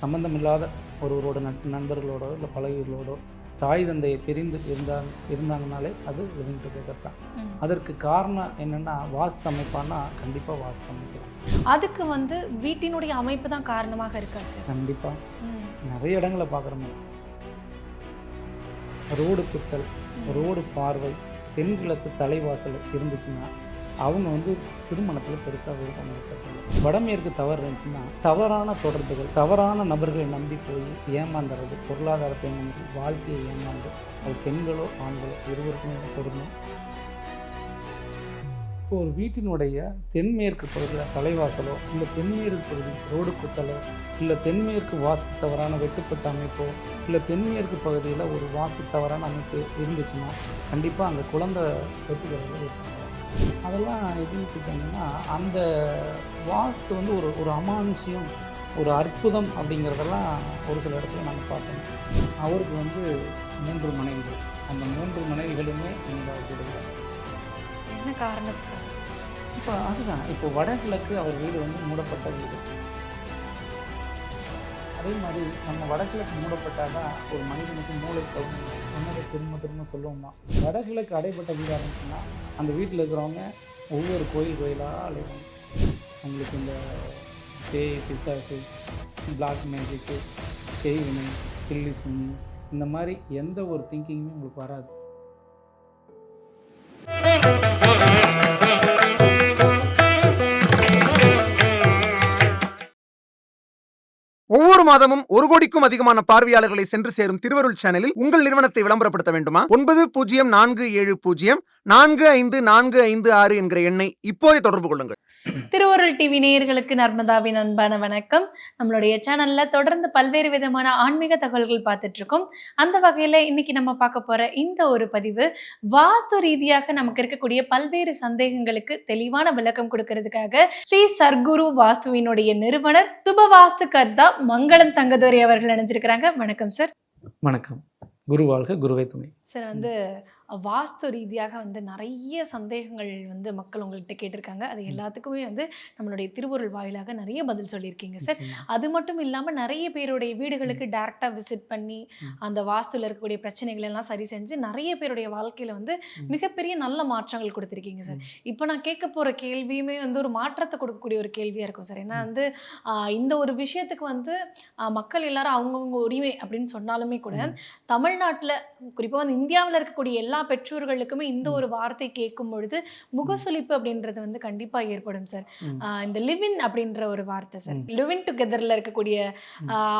சம்பந்தமில்லாத ஒருவரோட நட் நண்பர்களோடோ இல்லை பழகிகளோடோ தாய் தந்தையை பிரிந்து இருந்தாங்க இருந்தாங்கனாலே அது டுகெதர் தான். அதற்கு காரணம் என்னென்னா வாஸ்து அமைப்பானா கண்டிப்பாக வாஸ்து அமைக்கலாம். அதுக்கு வந்து வீட்டினுடைய அமைப்பு தான் காரணமாக இருக்கா சார்? கண்டிப்பாக. நிறைய இடங்களை பார்க்குறோமே ரோடு குத்தல் ரோடு பார்வை தென்கிழக்கு தலைவாசல் இருந்துச்சுன்னா அவங்க வந்து திருமணத்தில் பெருசாக விருப்பம் இருக்கிறது வடமேற்கு தவறு இருந்துச்சுன்னா தவறான தொடர்புகள் தவறான நபர்களை நம்பி போய் ஏமாந்துறது பொருளாதாரத்தை நம்பி வாழ்க்கையை ஏமாந்து அது பெண்களோ ஆண்களோ இருவருக்குமே பொருந்தும் இப்போ ஒரு வீட்டினுடைய தென்மேற்கு பகுதியில் தலைவாசலோ இல்லை தென்மேற்கு பகுதி ரோடு குத்தலோ இல்லை தென்மேற்கு வாஸ்து தவறான வெட்டுப்பட்ட அமைப்போ இல்லை தென்மேற்கு பகுதியில் ஒரு வாஸ்து தவறான அமைப்பு இருந்துச்சுன்னா கண்டிப்பாக அங்கே குழந்தை பெற்றுக்கிறது இருக்கும் அதெல்லாம் எப்படின்னு கேட்டிங்கன்னா அந்த வாஸ்து வந்து ஒரு ஒரு அமானுஷ்யம் ஒரு அற்புதம் அப்படிங்கிறதெல்லாம் ஒரு சில இடத்துல நாங்கள் பார்த்தோம் அவருக்கு வந்து மூன்று மனைவிகள். அந்த மூன்று மனைவிகளுமே இந்த வீடுகள் என்ன காரணத்துக்காக? இப்போ அதுதான். இப்போ வடகிழக்கு அவர் வீடு வந்து மூடப்பட்ட வீடு. அதே மாதிரி நம்ம வடகிழக்கு மூடப்பட்டாதான் ஒரு மனிதனுக்கு மூளை கவுங்க சொன்னதை திரும்ப திரும்ப சொல்லுவோம்? தான் வடகிழக்கு அடைப்பட்ட வீடாக இருந்துச்சுன்னா அந்த வீட்டில் இருக்கிறவங்க ஒவ்வொரு கோயில் கோயிலாக அலைவாங்க. அவங்களுக்கு இந்த பேய் பிசாசு பிளாக் மேஜிக்கு பேய் கில்லி சுண்ணி இந்த மாதிரி எந்த ஒரு திங்கிங்குமே உங்களுக்கு வராது. மாதமும் ஒரு கோடிக்கும் அதிகமான பார்வையாளர்களை சென்று சேரும் திருவருள் சேனலில் உங்கள் நிறுவனத்தை விளம்பரப்படுத்த வேண்டுமா? ஒன்பது பூஜ்ஜியம் நான்கு ஏழு பூஜ்ஜியம் நான்கு ஐந்து நான்கு ஐந்து ஆறு என்கிற எண்ணை இப்போதே தொடர்பு கொள்ளுங்கள். திருவருள் டிவி நேயர்களுக்கு நர்மதாவின் அன்பான வணக்கம். நம்மளுடைய சேனல்ல தொடர்ந்து பல்வேறு விதமான ஆன்மீக தகவல்கள் பார்த்துட்டு இருக்கோம் அந்த வகையில இன்னைக்கு நம்ம பார்க்க போற இந்த ஒரு பதிவு வாஸ்து ரீதியாக நமக்கு இருக்கக்கூடிய பல்வேறு சந்தேகங்களுக்கு தெளிவான விளக்கம் கொடுக்கறதுக்காக ஸ்ரீ சர்க்குரு வாஸ்துவினுடைய நிறுவனர் சுப வாஸ்து கர்த்தா மங்களம் தங்கதுரை அவர்கள் இணைஞ்சிருக்கிறாங்க. வணக்கம் சார் வணக்கம். குரு வாழ்க குருவை துணை. சார் வந்து வாஸ்து ரீதியாக வந்து நிறைய சந்தேகங்கள் வந்து மக்கள் உங்கள்கிட்ட கேட்டிருக்காங்க அது எல்லாத்துக்குமே வந்து நம்மளுடைய திருவருள் வாயிலாக நிறைய பதில் சொல்லியிருக்கீங்க சார். அது மட்டும் இல்லாமல் நிறைய பேருடைய வீடுகளுக்கு டேரெக்டாக விசிட் பண்ணி. அந்த வாஸ்துல இருக்கக்கூடிய பிரச்சனைகள் எல்லாம் சரி செஞ்சு நிறைய பேருடைய வாழ்க்கையில வந்து. மிகப்பெரிய நல்ல மாற்றங்கள் கொடுத்துருக்கீங்க சார் இப்போ நான் கேட்க போற கேள்வியுமே வந்து ஒரு மாற்றத்தை கொடுக்கக்கூடிய ஒரு கேள்வியா இருக்கும் சார் ஏன்னா. வந்து இந்த ஒரு விஷயத்துக்கு வந்து மக்கள் எல்லாரும் அவங்கவுங்க உரிமை அப்படின்னு சொன்னாலுமே கூட. தமிழ்நாட்டுல குறிப்பா வந்து இந்தியாவுல இருக்கக்கூடிய எல்லா பெற்றோர்களுக்குமே இந்த. ஒரு வார்த்தை கேட்கும் பொழுது முகசுளிப்பு அப்படின்றது வந்து கண்டிப்பா ஏற்படும் சார். இந்த லிவின் அப்படின்ற ஒரு வார்த்தை சார். லிவின் டுகெதர்ல இருக்கக்கூடிய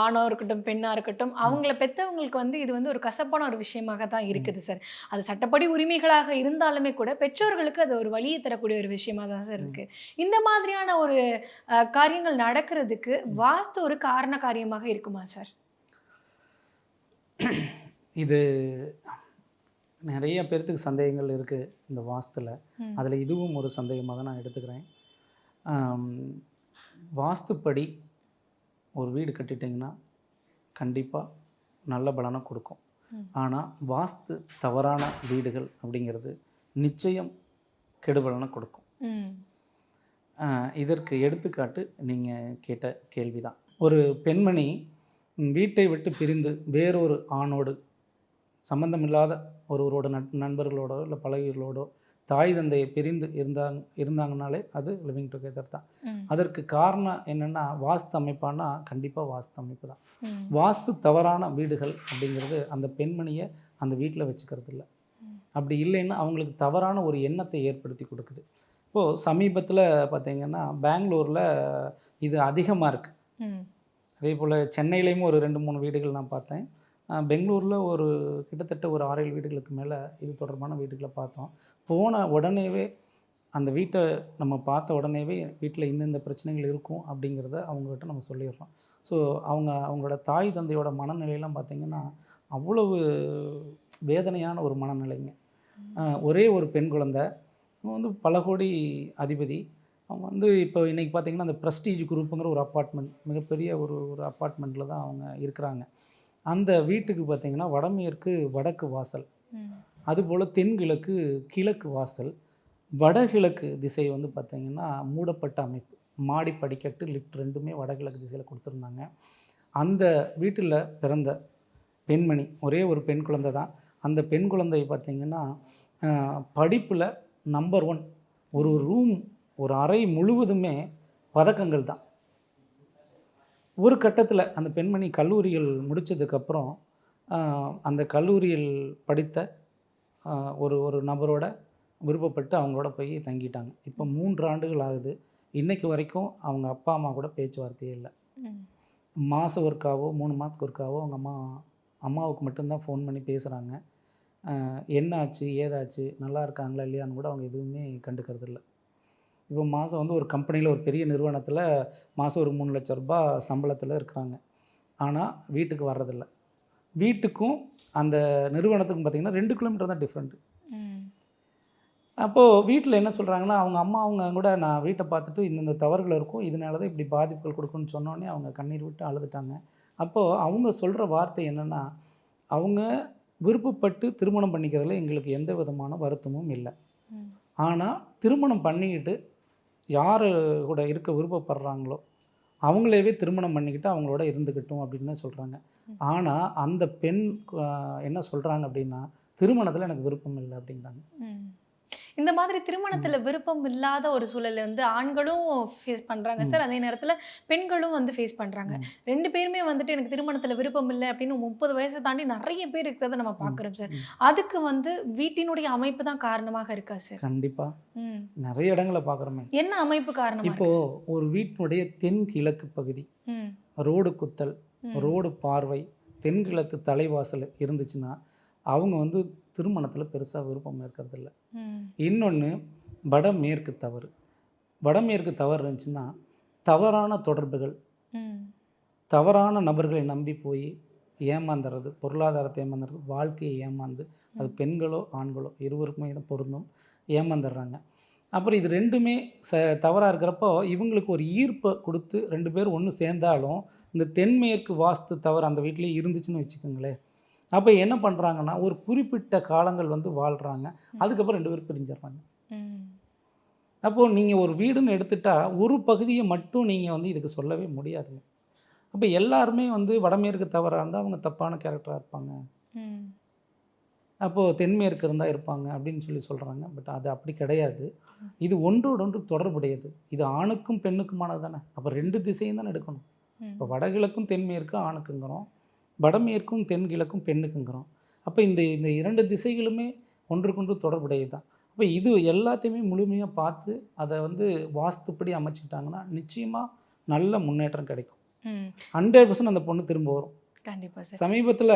ஆணோ இருக்கட்டும் பெண்ணா இருக்கட்டும் அவங்கள பெத்தவங்களுக்கு வந்து இது வந்து ஒரு கசப்பான ஒரு விஷயமாக தான் இருக்குது சார். அது சட்டப்படி உரிமைகளாக இருந்தாலுமே கூட பெற்றோர்களுக்கு அது ஒரு வழியை தரக்கூடிய ஒரு விஷயமா தான் சார் இருக்கு. இந்த மாதிரியான ஒரு காரியங்கள் நடக்கிறதுக்கு வாஸ்து ஒரு காரண காரியமாக இருக்குமா சார்? இது நிறைய பேர்த்துக்கு சந்தேகங்கள் இருக்குது இந்த வாஸ்துல. ம். அதில் இதுவும் ஒரு சந்தேகமாக தான் நான் எடுத்துக்கிறேன். வாஸ்துப்படி ஒரு வீடு கட்டிட்டிங்கன்னா கண்டிப்பாக நல்ல பலனை கொடுக்கும். ஆனால் வாஸ்து தவறான வீடுகள் அப்படிங்கிறது நிச்சயம் கெடுபலனை கொடுக்கும். இதற்கு எடுத்துக்காட்டு நீங்கள் கேட்ட கேள்வி தான் ஒரு பெண்மணி வீட்டை விட்டு பிரிந்து வேறொரு ஆணோடு சம்பந்தமில்லாத ஒருவரோட நட் நண்பர்களோடோ இல்லை பழகிகளோடோ தாய் தந்தையை பிரிந்து இருந்தாங்க இருந்தாங்கனாலே அது லிவிங் டுகெதர் தான். அதற்கு காரணம் என்னென்னா வாஸ்து அமைப்பானா கண்டிப்பாக வாஸ்து அமைப்பு தான். வாஸ்து தவறான வீடுகள் அப்படிங்கிறது அந்த பெண்மணியை அந்த வீட்டில் வச்சுக்கிறது இல்லை. அப்படி இல்லைன்னா அவங்களுக்கு தவறான ஒரு எண்ணத்தை ஏற்படுத்தி கொடுக்குது இப்போது சமீபத்தில் பார்த்தீங்கன்னா பெங்களூரில் இது அதிகமாக இருக்குது. அதே போல் சென்னையிலையும் ஒரு ரெண்டு மூணு வீடுகள் நான் பார்த்தேன் பெங்களூரில் ஒரு கிட்டத்தட்ட ஒரு ஆறு ஏழு வீடுகளுக்கு மேலே இது தொடர்பான வீடுகளை பார்த்தோம். போன உடனேவே அந்த வீட்டை நம்ம பார்த்த உடனேவே வீட்டில் இந்தந்த பிரச்சனைகள் இருக்கும் அப்படிங்கிறத அவங்ககிட்ட நம்ம சொல்லிடுறோம். ஸோ அவங்க அவங்களோட தாய் தந்தையோட மனநிலையெல்லாம் பார்த்திங்கன்னா அவ்வளவு வேதனையான ஒரு மனநிலைங்க. ஒரே ஒரு பெண் குழந்தை. வந்து பல கோடி அதிபதி. அவங்க வந்து இப்போ இன்றைக்கி பார்த்தீங்கன்னா அந்த ப்ரெஸ்டீஜ் குரூப்புங்கிற ஒரு அப்பார்ட்மெண்ட் மிகப்பெரிய ஒரு ஒரு அப்பார்ட்மெண்ட்டில் தான் அவங்க இருக்கிறாங்க. அந்த வீட்டுக்கு பார்த்தீங்கன்னா வடமேற்கு வடக்கு வாசல். அதுபோல் தென்கிழக்கு கிழக்கு வாசல். வடகிழக்கு திசை வந்து பார்த்திங்கன்னா மூடப்பட்ட அமைப்பு. மாடி படிக்கட்டு லிஃப்ட் ரெண்டுமே வடகிழக்கு திசையில் கொடுத்துருந்தாங்க. அந்த வீட்டில் பிறந்த பெண்மணி ஒரே ஒரு பெண் குழந்தை தான். அந்த பெண் குழந்தை பார்த்திங்கன்னா படிப்பில் நம்பர் ஒன் ஒரு ரூம் ஒரு அறை முழுவதுமே பதக்கங்கள் தான். ஒரு கட்டத்தில் அந்த பெண்மணி கல்லூரிகள் முடித்ததுக்கப்புறம் அந்த கல்லூரியில் படித்த ஒரு ஒரு நபரோட விருப்பப்பட்டு அவங்களோட போய் தங்கிட்டாங்க. இப்போ மூன்று ஆண்டுகள் ஆகுது. இன்னைக்கு வரைக்கும் அவங்க அப்பா அம்மா கூட பேச்சுவார்த்தையே இல்லை. மாதம் ஒருக்காவோ மூணு மாதத்துக்கு ஒருக்காவோ அவங்க அம்மா அம்மாவுக்கு மட்டும்தான் ஃபோன் பண்ணி பேசுகிறாங்க என்ன ஆச்சு ஏதாச்சு நல்லா இருக்காங்களா இல்லையான்னு கூட அவங்க எதுவுமே கண்டுக்கிறது இல்லை இப்போ மாதம் வந்து ஒரு கம்பெனியில் ஒரு பெரிய நிறுவனத்தில் மாதம் ஒரு மூணு லட்ச ரூபாய் சம்பளத்தில் இருக்கிறாங்க. ஆனால் வீட்டுக்கு வர்றதில்ல. வீட்டுக்கும் அந்த நிறுவனத்துக்கும் பார்த்திங்கன்னா ரெண்டு கிலோமீட்டர் தான் டிஃப்ரெண்ட்டு. அப்போது வீட்டில் என்ன சொல்கிறாங்கன்னா அவங்க அம்மா அவங்க கூட நான் வீட்டை பார்த்துட்டு இந்தந்த தவறுகள் இருக்கும் இதனால தான் இப்படி பாதிப்புகள் கொடுக்குன்னு சொன்னோடனே அவங்க கண்ணீர் விட்டு அழுதுட்டாங்க. அப்போது அவங்க சொல்கிற வார்த்தை என்னென்னா அவங்க விருப்பப்பட்டு திருமணம் பண்ணிக்கிறதுல எங்களுக்கு எந்த விதமான வருத்தமும் இல்லை. ஆனால் திருமணம் பண்ணிக்கிட்டு யார் கூட இருக்க விருப்பப்படுறாங்களோ அவங்களேவே திருமணம் பண்ணிக்கிட்டு அவங்களோட இருந்துக்கட்டும் அப்படின்னு தான் சொல்கிறாங்க. ஆனால் அந்த பெண் என்ன சொல்கிறாங்க அப்படின்னா திருமணத்தில் எனக்கு விருப்பம் இல்லை அப்படிங்கிறாங்க. இந்த மாதிரி திருமணத்துல விருப்பம் இல்லாத ஒரு சூழலை வந்து ஆண்களும் ஃபேஸ் பண்றாங்க. சார் அதே நேரத்துல பெண்களும் வந்து ஃபேஸ் பண்றாங்க. ரெண்டு பேருமே வந்துட்டு எனக்கு திருமணத்துல விருப்பம் இல்லை அப்படின்னு முப்பது வயசை தாண்டி நிறைய பேர் இருக்கிறத நம்ம பார்க்குறோம் சார். அதுக்கு வந்து வீட்டினுடைய அமைப்பு தான் காரணமாக இருக்கா சார் கண்டிப்பாக ம். நிறைய இடங்களை பார்க்குறோமே என்ன அமைப்பு காரணமா இப்போ ஒரு வீட்டினுடைய தென் கிழக்கு பகுதி. ரோடு குத்தல். ரோடு பார்வை தென்கிழக்கு தலைவாசல் இருந்துச்சுன்னா அவங்க வந்து திருமணத்தில் பெருசாக விருப்பம் இருக்கிறதில்ல. இன்னொன்று வடமேற்கு தவறு வடமேற்கு தவறு இருந்துச்சுன்னா தவறான தொடர்புகள். தவறான நபர்களை நம்பி போய் ஏமாந்துறது பொருளாதாரத்தை ஏமாந்துறது வாழ்க்கையை ஏமாந்து அது. பெண்களோ ஆண்களோ இருவருக்குமே தான் பொருந்தும் ஏமாந்துடுறாங்க அப்புறம் இது ரெண்டுமே ச தவறாக இருக்கிறப்போ இவங்களுக்கு ஒரு ஈர்ப்பை கொடுத்து ரெண்டு பேரும் ஒன்று சேர்ந்தாலும் இந்த தென்மேற்கு வாஸ்து தவறு அந்த வீட்லேயே இருந்துச்சுன்னு வச்சுக்கோங்களேன் அப்போ என்ன பண்ணுறாங்கன்னா ஒரு குறிப்பிட்ட காலங்கள் வந்து வாழ்கிறாங்க அதுக்கப்புறம் ரெண்டு பேரும் பிரிஞ்சிடுறாங்க. அப்போது நீங்கள் ஒரு வீடுன்னு எடுத்துட்டா ஒரு பகுதியை மட்டும் நீங்கள் வந்து இதுக்கு சொல்லவே முடியாதுங்க. அப்போ எல்லாருமே வந்து வடமேற்கு தவறாக இருந்தால் அவங்க தப்பான கேரக்டராக இருப்பாங்க. அப்போது தென்மேற்கு இருந்தால் இருப்பாங்க அப்படின்னு சொல்லி சொல்கிறாங்க பட் அது அப்படி கிடையாது. இது ஒன்றோடொன்று தொடர்புடையது. இது ஆணுக்கும் பெண்ணுக்குமானது தானே. அப்போ ரெண்டு திசையும் தானே எடுக்கணும். இப்போ வடகிழக்கும் தென்மேற்கும் ஆணுக்குங்கிறோம். வடமேற்கும் தென்கிழக்கும் பெண்ணுக்குங்கிறோம். அப்போ இந்த இந்த இரண்டு திசைகளுமே ஒன்றுக்கொன்று தொடர்புடையது தான் அப்போ இது எல்லாத்தையுமே முழுமையாக பார்த்து அதை வந்து வாஸ்துப்படி அமைச்சிட்டாங்கன்னா நிச்சயமாக நல்ல முன்னேற்றம் கிடைக்கும். ஹண்ட்ரட் பர்சன்ட் அந்த பொண்ணு திரும்ப வரும். கண்டிப்பா சார். சமீபத்தில்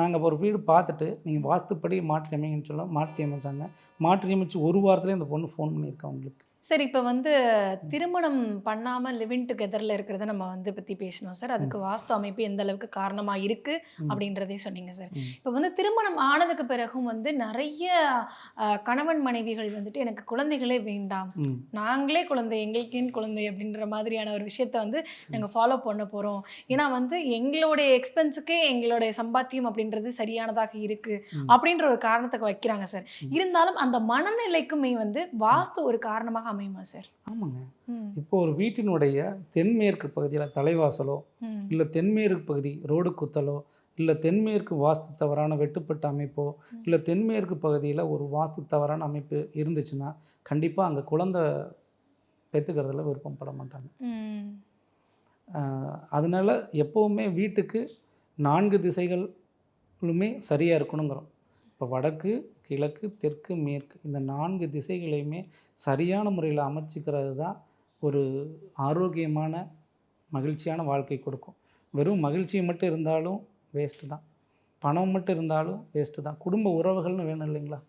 நாங்கள் ஒரு வீடு பார்த்துட்டு நீங்கள் வாஸ்துப்படி மாற்றி அமைங்கன்னு சொல்ல மாற்றி அமைச்சாங்க. மாற்றி அமைச்சு ஒரு வாரத்துலேயே அந்த பொண்ணு ஃபோன் பண்ணியிருக்கா உங்களுக்கு. சார் இப்போ வந்து திருமணம் பண்ணாம லிவிங் டுகெதர்ல இருக்கிறத நம்ம வந்து பத்தி பேசணும் சார். அதுக்கு வாஸ்து அமைப்பு எந்த அளவுக்கு காரணமா இருக்கு ம். அப்படின்றதே சொன்னீங்க சார். இப்போ வந்து திருமணம் ஆனதுக்கு பிறகும் வந்து நிறைய கணவன் மனைவிகள் வந்துட்டு எனக்கு குழந்தைகளே வேண்டாம். நாங்களே குழந்தை எங்களுக்கேன்னு குழந்தை அப்படின்ற மாதிரியான ஒரு விஷயத்த வந்து நாங்கள் ஃபாலோ பண்ண போகிறோம் ஏன்னா வந்து எங்களுடைய எக்ஸ்பென்ஸுக்கே எங்களுடைய சம்பாத்தியம் அப்படின்றது சரியானதாக இருக்கு ம். அப்படின்ற ஒரு காரணத்துக்கு வைக்கிறாங்க சார். இருந்தாலும் அந்த மனநிலைக்குமே வந்து வாஸ்து ஒரு காரணமாக அமையுமா சார்? ஆமாங்க. இப்போ ஒரு வீட்டினுடைய தென்மேற்கு பகுதியில் தலைவாசலோ இல்லை தென்மேற்கு பகுதி ரோடு குத்தலோ இல்லை தென்மேற்கு வாஸ்து தவறான வெட்டுப்பட்ட அமைப்போ. இல்லை தென்மேற்கு பகுதியில் ஒரு வாஸ்து தவறான அமைப்பு இருந்துச்சுன்னா கண்டிப்பாக அங்கே குழந்தை பெற்றுக்கிறதுல விருப்பப்பட மாட்டாங்க. அதனால எப்போவுமே வீட்டுக்கு நான்கு திசைகளுமே சரியாக இருக்கணுங்கிறோம். இப்போ வடக்கு கிழக்கு தெற்கு மேற்கு இந்த நான்கு திசைகளையுமே சரியான முறையில் அமைச்சிக்கிறது தான் ஒரு ஆரோக்கியமான மகிழ்ச்சியான வாழ்க்கை கொடுக்கும். வெறும் மகிழ்ச்சி மட்டும் இருந்தாலும் வேஸ்ட்டு தான். பணம் மட்டும் இருந்தாலும் வேஸ்ட்டு தான். குடும்ப உறவுகள்னு வேணும் இல்லைங்களா?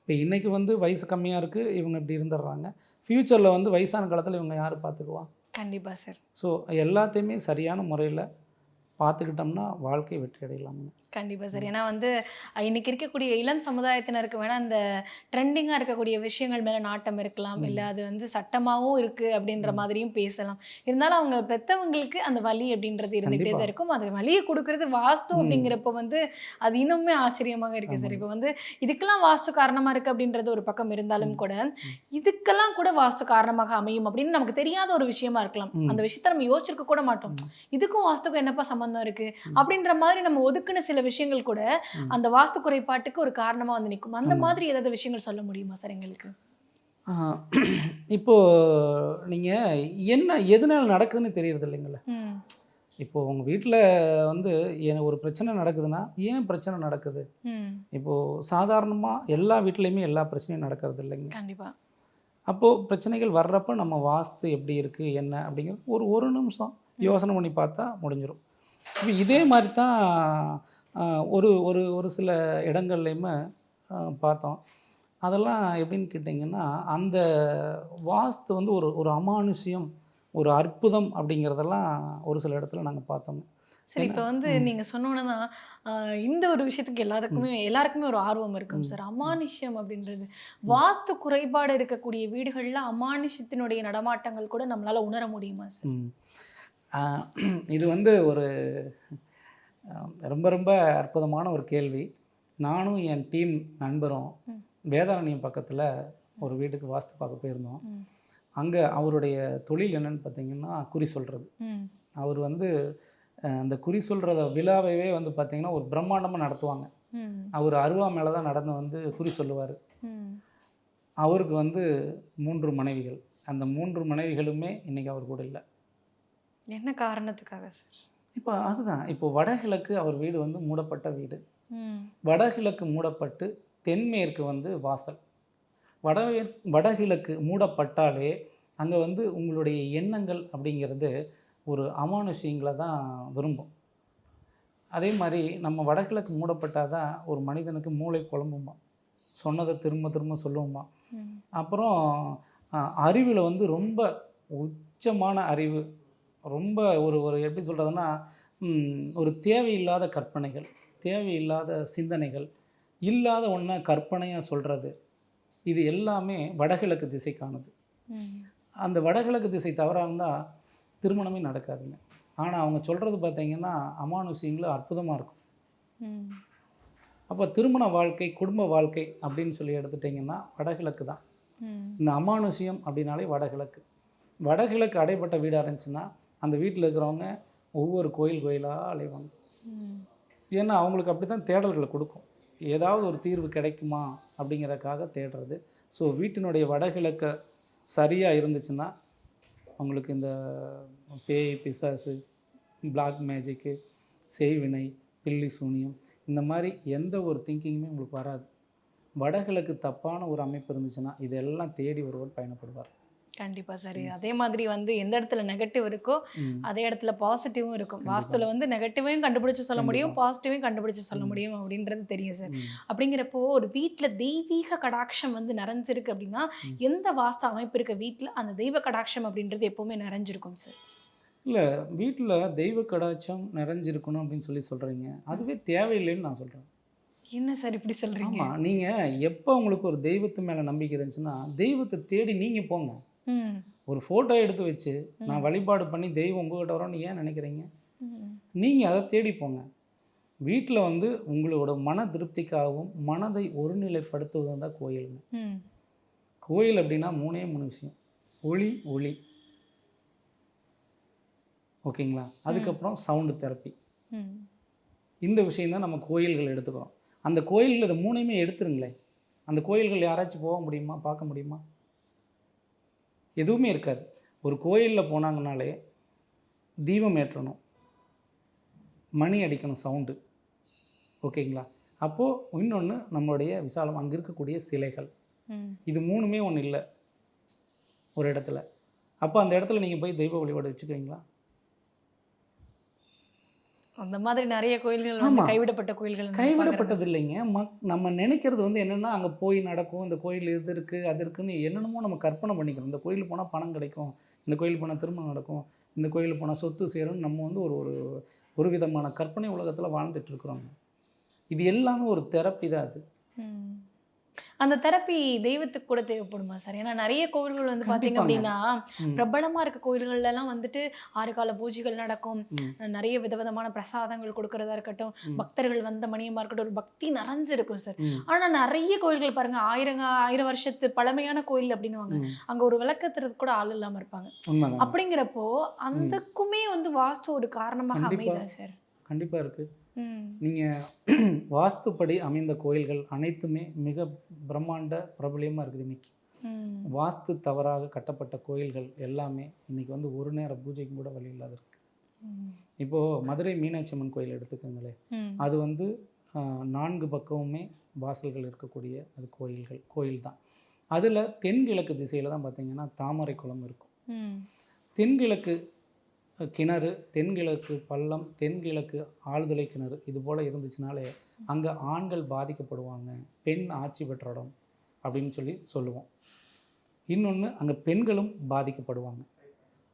இப்போ இன்றைக்கி வந்து வயசு கம்மியாக இருக்குது இவங்க இப்படி இருந்துடுறாங்க. ஃப்யூச்சரில் வந்து வயசான காலத்தில் இவங்க யார் பார்த்துக்குவா? கண்டிப்பா சார் ஸோ எல்லாத்தையுமே சரியான முறையில் பார்த்துக்கிட்டோம்னா வாழ்க்கை வெற்றி அடையலாமுங்க. கண்டிப்பா சார் ஏன்னா வந்து இன்னைக்கு இருக்கக்கூடிய இளம் சமுதாயத்தினருக்கு வேணா இந்த ட்ரெண்டிங்கா இருக்கக்கூடிய விஷயங்கள் மேல நாட்டம் இருக்கலாம். இல்ல அது வந்து சட்டமாவும் இருக்கு அப்படின்ற. மாதிரியும் பேசலாம் இருந்தாலும் அவங்க பெத்தவங்களுக்கு அந்த வலி அப்படின்றது இருந்துகிட்டே. தான் இருக்கும் அது வலியை கொடுக்கறது வாஸ்து. அப்படிங்கிறப்ப வந்து அது இன்னுமே ஆச்சரியமாக இருக்கு சார். இப்போ வந்து இதுக்கெல்லாம் வாஸ்து காரணமா இருக்கு அப்படின்றது ஒரு பக்கம் இருந்தாலும். கூட. இதுக்கெல்லாம் கூட வாஸ்து காரணமாக அமையும் அப்படின்னு நமக்கு தெரியாத ஒரு விஷயமா இருக்கலாம். அந்த விஷயத்த நம்ம யோசிச்சிருக்க கூட மாட்டோம். இதுக்கும் வாஸ்துக்கும் என்னப்பா சம்பந்தம் இருக்கு ம். அப்படின்ற மாதிரி நம்ம ஒதுக்குன சில விஷயங்கள் கூட. அந்த வாஸ்து குறைபாட்டுக்கு ஒரு காரணமா வந்து நிற்கும் அந்த. மாதிரி ஏதாவது விஷயங்கள் சொல்ல முடியுமா சார் எங்களுக்கு? ஆ, இப்போ நீங்க என்ன எதனால நடக்குதுன்னு தெரியறது இல்லைங்களா இப்போ உங்க வீட்டில் வந்து ஏன் ஒரு பிரச்சனை நடக்குதுன்னா ஏன் பிரச்சனை நடக்குது? இப்போ சாதாரணமாக எல்லா வீட்லேயுமே எல்லா பிரச்சனையும் நடக்கிறது இல்லைங்க. கண்டிப்பா. அப்போது பிரச்சனைகள் வர்றப்ப நம்ம வாஸ்து எப்படி இருக்குது என்ன அப்படிங்கிறது ஒரு ஒரு நிமிஷம் யோசனை பண்ணி பார்த்தா முடிஞ்சிடும் இப்போ இதே மாதிரி தான் ஒரு ஒரு ஒரு சில இடங்கள்லையுமே பார்த்தோம். அதெல்லாம் எப்படின்னு கேட்டிங்கன்னா அந்த வாஸ்து வந்து ஒரு ஒரு அமானுஷ்யம் ஒரு அற்புதம் அப்படிங்கிறதெல்லாம் ஒரு சில இடத்துல நாங்கள் பார்த்தோங்க. சரி? இப்போ வந்து ம். நீங்க சொன்னோன்னா இந்த ஒரு விஷயத்துக்கு எல்லாருக்குமே எல்லாருக்குமே ஒரு ஆர்வம் இருக்கும். சார். அமானுஷ்யம் அப்படின்றது. வாஸ்து குறைபாடு இருக்கக்கூடிய வீடுகள்ல அமானுஷ்யத்தினுடைய நடமாட்டங்கள் கூட நம்மளால உணர முடியுமா சார்? இது வந்து ஒரு ரொம்ப ரொம்ப அற்புதமான ஒரு கேள்வி. நானும் என் டீம் நண்பரும். வேதாரண்யம் பக்கத்தில் ஒரு வீட்டுக்கு வாஸ்து பார்க்க போயிருந்தோம். அங்கே அவருடைய தொழில் என்னன்னு பார்த்தீங்கன்னா குறி சொல்கிறது அவர் வந்து அந்த குறி சொல்கிறத விழாவையே வந்து பார்த்தீங்கன்னா ஒரு பிரம்மாண்டமாக நடத்துவாங்க. அவர் அருவா மேலே தான் நடந்து வந்து குறி சொல்லுவார். அவருக்கு வந்து மூன்று மனைவிகள். அந்த மூன்று மனைவிகளுமே இன்றைக்கி அவர் கூட இல்லை. என்ன காரணத்துக்காக சார்? இப்போ அதுதான். இப்போ வடகிழக்கு அவர் வீடு வந்து மூடப்பட்ட வீடு. வடகிழக்கு மூடப்பட்டு தென்மேற்கு வந்து வாசல். வட வடகிழக்கு மூடப்பட்டாலே அங்கே வந்து உங்களுடைய எண்ணங்கள் அப்படிங்கிறது ஒரு அமானுஷியங்களை தான் விரும்பும். அதே மாதிரி நம்ம வடகிழக்கு மூடப்பட்டால் தான் ஒரு மனிதனுக்கு மூளை குழம்புமா? சொன்னதை திரும்ப திரும்ப சொல்லுவோமா? அப்புறம் அறிவில் வந்து ரொம்ப உச்சமான அறிவு ரொம்ப ஒரு ஒரு எப்படி சொல்கிறதுனா ஒரு தேவையில்லாத கற்பனைகள் தேவையில்லாத சிந்தனைகள் இல்லாத ஒன்றை கற்பனையாக சொல்கிறது இது எல்லாமே வடகிழக்கு திசைக்கானது. அந்த வடகிழக்கு திசை தவறாக இருந்தால் திருமணமே நடக்காதுங்க. ஆனால் அவங்க சொல்கிறது பார்த்தீங்கன்னா அமானுஷியங்களும் அற்புதமாக இருக்கும். அப்போ திருமண வாழ்க்கை குடும்ப வாழ்க்கை அப்படின்னு சொல்லி எடுத்துட்டிங்கன்னா வடகிழக்கு தான். இந்த அமானுஷ்யம் அப்படின்னாலே வடகிழக்கு. வடகிழக்கு அடைப்பட்ட வீடாக இருந்துச்சுன்னா அந்த வீட்டில் இருக்கிறவங்க ஒவ்வொரு கோயில் கோயிலாக அலைவாங்க. ஏன்னா அவங்களுக்கு அப்படி தான் தேடல்களை கொடுக்கும். ஏதாவது ஒரு தீர்வு கிடைக்குமா அப்படிங்கிறதுக்காக தேடுறது. ஸோ வீட்டினுடைய வடகிழக்க சரியாக இருந்துச்சுன்னா அவங்களுக்கு இந்த பேய் பிசாசு பிளாக் மேஜிக்கு செய்வினை பில்லி சூனியம் இந்த மாதிரி எந்த ஒரு திங்கிங்குமே உங்களுக்கு வராது. வடகிழக்கு தப்பான ஒரு அமைப்பு இருந்துச்சுன்னா இதெல்லாம் தேடி ஒருவர் பயணப்படுவார். கண்டிப்பா சரி அதே மாதிரி வந்து எந்த இடத்துல நெகட்டிவ் இருக்கோ. அதே இடத்துல பாசிட்டிவும் இருக்கும். வாஸ்துல வந்து நெகட்டிவையும் கண்டுபிடிச்சு சொல்ல முடியும். பாசிட்டிவையும் கண்டுபிடிச்சு சொல்ல. முடியும் அப்படின்றது தெரியும் சார். அப்படிங்கிறப்போ ஒரு வீட்ல தெய்வீக கடாட்சம் வந்து நிறைஞ்சிருக்கு அப்படின்னா. எந்த வாஸ்து அமைப்பு இருக்க வீட்ல அந்த தெய்வ கடாட்சம் அப்படின்றது எப்பவுமே நிறைஞ்சிருக்கும் சார் இல்லை வீட்டில் தெய்வ கடாட்சம் நிறைஞ்சிருக்கணும் அப்படின்னு சொல்லி சொல்கிறீங்க அதுவே தேவையில்லைன்னு நான் சொல்கிறேன் என்ன சார் இப்படி சொல்றீங்க ஆமாம் நீங்கள் எப்போ உங்களுக்கு ஒரு தெய்வத்து மேலே நம்பிக்கை இருந்துச்சுன்னா தெய்வத்தை தேடி நீங்கள் போங்க ஒரு ஃபோட்டோ எடுத்து வச்சு நான் வழிபாடு பண்ணி தெய்வம் உங்ககிட்ட வரோன்னு ஏன் நினைக்கிறீங்க? நீங்கள் அதை தேடி போங்க. வீட்டில் வந்து உங்களோட மன திருப்திக்காகவும் மனதை ஒருநிலைப்படுத்துவது தான் கோயிலுங்க. கோயில் அப்படின்னா மூணே மூணு விஷயம். ஒளி ஒளி. ஓகேங்களா? அதுக்கப்புறம் சவுண்டு தெரப்பி. இந்த விஷயம் தான் நம்ம கோயில்கள் எடுத்துக்கிறோம். அந்த கோயில்கள் இதை மூணையுமே எடுத்துருங்களேன். அந்த கோயில்கள் யாராச்சும் போக முடியுமா? பார்க்க முடியுமா? எதுவுமே இருக்காது. ஒரு கோயிலில் போனாங்கனாலே தீபம் ஏற்றணும். மணி அடிக்கணும் சவுண்டு. ஓகேங்களா? அப்போது இன்னொன்று நம்மளுடைய விசாலம் அங்கே இருக்கக்கூடிய சிலைகள். இது மூணுமே ஒன்று இல்லை. ஒரு இடத்துல. அப்போ அந்த இடத்துல நீங்கள் போய் தெய்வ வழிபாடு வச்சுக்குவீங்களா? அந்த மாதிரி நிறைய கோயில்கள். கைவிடப்பட்ட கோயில்கள் கைவிடப்பட்டது. இல்லைங்க மக் நம்ம நினைக்கிறது வந்து என்னென்னா அங்கே போய் நடக்கும் இந்த கோயில் இது இருக்குது அது இருக்குன்னு என்னென்னமோ நம்ம கற்பனை பண்ணிக்கிறோம் இந்த கோயில் போனால் பணம் கிடைக்கும் இந்த கோயில் போனால் திருமணம் நடக்கும் இந்த கோயில் போனால் சொத்து சேரும்னு நம்ம வந்து ஒரு ஒரு ஒரு விதமான கற்பனை உலகத்தில் வாழ்ந்துட்டு இருக்கிறோங்க இது எல்லாமே ஒரு தெரப்பி தான் அது. அந்த தெரப்பி தெய்வத்துக்கு கூட தேவைப்படுமா சார் ஏன்னா நிறைய கோவில்கள் வந்து பாத்தீங்க கண்டிப்பாங்க. அப்படின்னா ம். பிரபலமா இருக்க கோயில்கள்ல எல்லாம் வந்துட்டு ஆறு கால பூஜைகள் நடக்கும். நிறைய விதவிதமான பிரசாதங்கள் கொடுக்கறதா இருக்கட்டும். பக்தர்கள் வந்த மணியமா இருக்கட்டும் ஒரு பக்தி நிறைஞ்சிருக்கும் சார் ம். ஆனா நிறைய கோயில்கள் பாருங்க ஆயிரங்க ஆயிரம் வருஷத்து பழமையான கோயில் அப்படின்னுவாங்க. அங்க ஒரு விளக்கத்துறதுக்கு கூட ஆள் இல்லாம இருப்பாங்க அப்படிங்கிறப்போ அதுக்குமே வந்து வாஸ்து ஒரு காரணமாக கண்டிப்பா. அமைதா சார் கண்டிப்பாக இருக்குது நீங்கள் வாஸ்துப்படி அமைந்த கோயில்கள் அனைத்துமே மிக பிரம்மாண்ட பிரபலியமாக இருக்குது இன்னைக்கு. வாஸ்து தவறாக கட்டப்பட்ட கோயில்கள் எல்லாமே இன்னைக்கு வந்து ஒரு நேர பூஜைக்கும் கூட வழி இல்லாத இருக்கு. இப்போது மதுரை மீனாட்சி அம்மன் கோயில் எடுத்துக்கோங்களேன். அது வந்து நான்கு பக்கமுமே வாசல்கள் இருக்கக்கூடிய அது கோயில்கள் கோயில் தான். அதில் தென்கிழக்கு திசையில் தான் பார்த்தீங்கன்னா தாமரை குளம் இருக்கும். தென்கிழக்கு கிணறு தென்கிழக்கு பள்ளம் தென்கிழக்கு ஆழ்துளை கிணறு இது போல் இருந்துச்சுனாலே அங்கே ஆண்கள் பாதிக்கப்படுவாங்க பெண் ஆட்சி பெற்ற இடம் அப்படின்னு சொல்லி சொல்லுவோம். இன்னொன்று அங்கே பெண்களும் பாதிக்கப்படுவாங்க.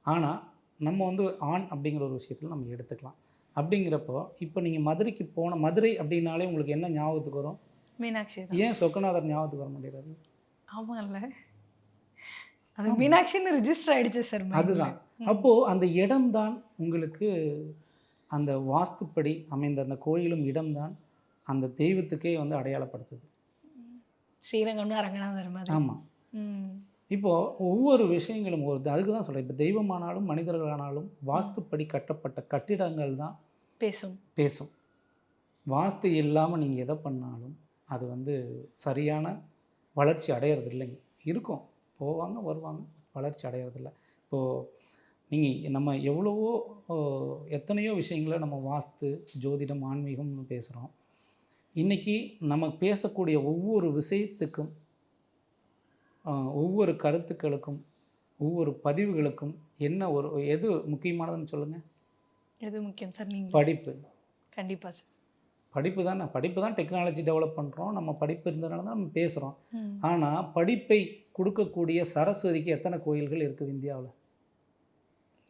ஆனால் நம்ம வந்து ஆண் அப்படிங்கிற ஒரு விஷயத்தில் நம்ம எடுத்துக்கலாம். அப்படிங்கிறப்போ இப்போ நீங்கள் மதுரைக்கு போன மதுரை அப்படின்னாலே உங்களுக்கு என்ன ஞாபகத்துக்கு வரும்? மீனாட்சி ஏன் சொக்கநாதர் ஞாபகத்துக்கு வர மாட்டேறாரு ஆமாம்ல அது மீனாட்சின்னு ரிஜிஸ்டர் ஆயிடுச்சு சார் அதுதான். அப்போது அந்த இடம்தான் உங்களுக்கு அந்த வாஸ்துப்படி அமைந்த அந்த கோயிலும் இடம்தான் அந்த தெய்வத்துக்கே வந்து அடையாளப்படுத்துது. ஸ்ரீரங்கம்னு அரங்கநாதர் மாதிரி. ஆமாம் இப்போது ஒவ்வொரு விஷயங்களும் ஒரு அதுக்கு தான் சொல்கிறேன் இப்போ தெய்வமானாலும் மனிதர்களானாலும் வாஸ்துப்படி கட்டப்பட்ட கட்டிடங்கள் தான் பேசும். பேசும். வாஸ்து இல்லாமல் நீங்கள் எதை பண்ணாலும் அது வந்து சரியான வளர்ச்சி அடையிறது இல்லைங்க இருக்கும். போவாங்க வருவாங்க. வளர்ச்சி அடையிறதில்ல. இப்போது நீங்கள் நம்ம எவ்வளவோ எத்தனையோ விஷயங்களை நம்ம வாஸ்து ஜோதிடம் ஆன்மீகம்னு பேசுகிறோம் இன்றைக்கி நம்ம பேசக்கூடிய ஒவ்வொரு விஷயத்துக்கும் ஒவ்வொரு கருத்துக்களுக்கும் ஒவ்வொரு பதிவுகளுக்கும் என்ன ஒரு எது முக்கியமானதுன்னு சொல்லுங்கள் எது முக்கியம் சார் நீங்க படிப்பு. கண்டிப்பா சார். படிப்பு தானே? படிப்பு தான் டெக்னாலஜி டெவலப் பண்ணுறோம் நம்ம படிப்பு இருந்ததுனால தான் நம்ம பேசுகிறோம். ஆனால் படிப்பை கொடுக்கக்கூடிய சரஸ்வதிக்கு எத்தனை கோயில்கள் இருக்குது இந்தியாவில்?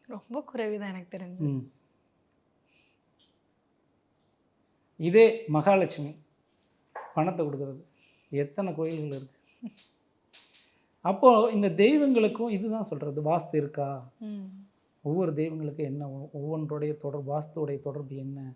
ரொம்ப குறைவு தான் எனக்கு தெரிஞ்சு. ம். இதே மகாலட்சுமி பணத்தை கொடுக்கறது. எத்தனை கோயில்கள் இருக்கு? அப்போது இந்த தெய்வங்களுக்கும் இதுதான் சொல்கிறது வாஸ்து இருக்கா. ஒவ்வொரு தெய்வங்களுக்கும் என்ன? ஒவ்வொன்றுடைய தொடர் வாஸ்துவோடைய தொடர்பு என்ன?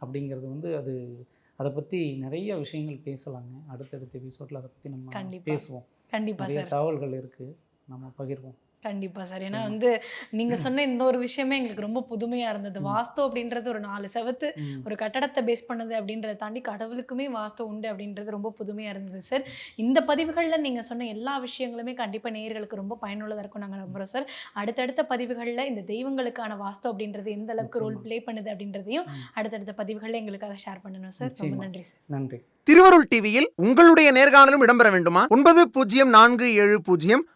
அப்படிங்கிறது வந்து அது அதை பற்றி நிறைய விஷயங்கள் பேசலாங்க. அடுத்தடுத்த எபிசோடில் அதை பற்றி நம்ம. பேசுவோம். கண்டிப்பா நிறைய சார். தகவல்கள் இருக்குது நம்ம பகிர்வோம். கண்டிப்பா சார் ஏன்னா. வந்து நீங்க சொன்ன இந்த ஒரு விஷயமே எங்களுக்கு ரொம்ப புதுமையா இருந்தது. வாஸ்து அப்படின்றது ஒரு நாலு செவத்து. ஒரு கட்டடத்தை பேஸ் பண்ணது அப்படின்றத தாண்டி கடவுளுக்குமே வாஸ்து உண்டு அப்படின்றது ரொம்ப புதுமையா இருந்தது சார் இந்த பதிவுகள்ல நீங்க சொன்ன எல்லா விஷயங்களுமே கண்டிப்பா நேயர்களுக்கு ரொம்ப பயனுள்ளதா இருக்கும் நாங்க நம்புறோம் சார் அடுத்தடுத்த பதிவுகள்ல இந்த தெய்வங்களுக்கான வாஸ்து அப்படின்றது எந்த அளவுக்கு ரோல். ப்ளே பண்ணுது அப்படின்றதையும். அடுத்தடுத்த பதிவுகள்ல எங்களுக்காக ஷேர் பண்ணணும் சார் ரொம்ப. நன்றி சார் நன்றி திருவருள் டிவியில் உங்களுடைய நேர்காணலும் இடம்பெற வேண்டுமா ஒன்பது பூஜ்ஜியம் நான்கு ஏழு பூஜ்ஜியம்